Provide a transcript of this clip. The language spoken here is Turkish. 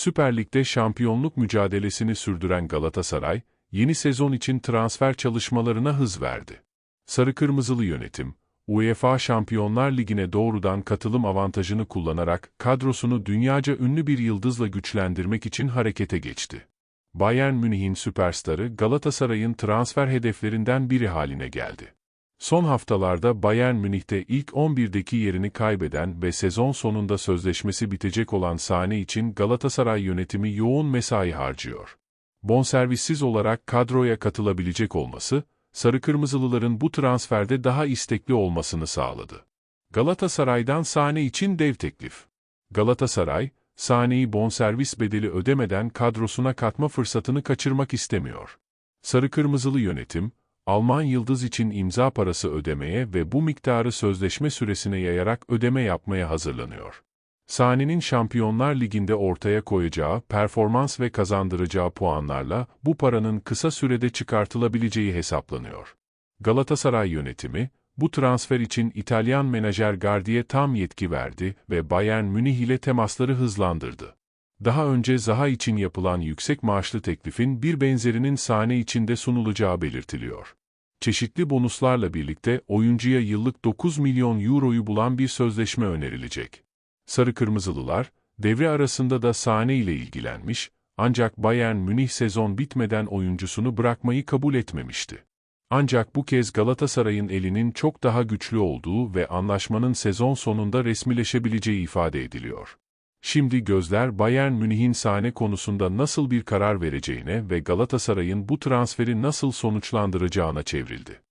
Süper Lig'de şampiyonluk mücadelesini sürdüren Galatasaray, yeni sezon için transfer çalışmalarına hız verdi. Sarı Kırmızılı yönetim, UEFA Şampiyonlar Ligi'ne doğrudan katılım avantajını kullanarak kadrosunu dünyaca ünlü bir yıldızla güçlendirmek için harekete geçti. Bayern Münih'in süperstarı Galatasaray'ın transfer hedeflerinden biri haline geldi. Son haftalarda Bayern Münih'te ilk 11'deki yerini kaybeden ve sezon sonunda sözleşmesi bitecek olan Sane için Galatasaray yönetimi yoğun mesai harcıyor. Bonservissiz olarak kadroya katılabilecek olması, Sarı Kırmızılıların bu transferde daha istekli olmasını sağladı. Galatasaray'dan Sane için dev teklif. Galatasaray, Sane'yi bonservis bedeli ödemeden kadrosuna katma fırsatını kaçırmak istemiyor. Sarı Kırmızılı yönetim, Alman Yıldız için imza parası ödemeye ve bu miktarı sözleşme süresine yayarak ödeme yapmaya hazırlanıyor. Sane'nin Şampiyonlar Ligi'nde ortaya koyacağı performans ve kazandıracağı puanlarla bu paranın kısa sürede çıkartılabileceği hesaplanıyor. Galatasaray yönetimi, bu transfer için İtalyan menajer Gardi'ye tam yetki verdi ve Bayern Münih ile temasları hızlandırdı. Daha önce Zaha için yapılan yüksek maaşlı teklifin bir benzerinin sahne içinde sunulacağı belirtiliyor. Çeşitli bonuslarla birlikte oyuncuya yıllık 9 milyon euroyu bulan bir sözleşme önerilecek. Sarı Kırmızılılar, devre arasında da sahne ile ilgilenmiş, ancak Bayern Münih sezon bitmeden oyuncusunu bırakmayı kabul etmemişti. Ancak bu kez Galatasaray'ın elinin çok daha güçlü olduğu ve anlaşmanın sezon sonunda resmileşebileceği ifade ediliyor. Şimdi gözler Bayern Münih'in sahne konusunda nasıl bir karar vereceğine ve Galatasaray'ın bu transferi nasıl sonuçlandıracağına çevrildi.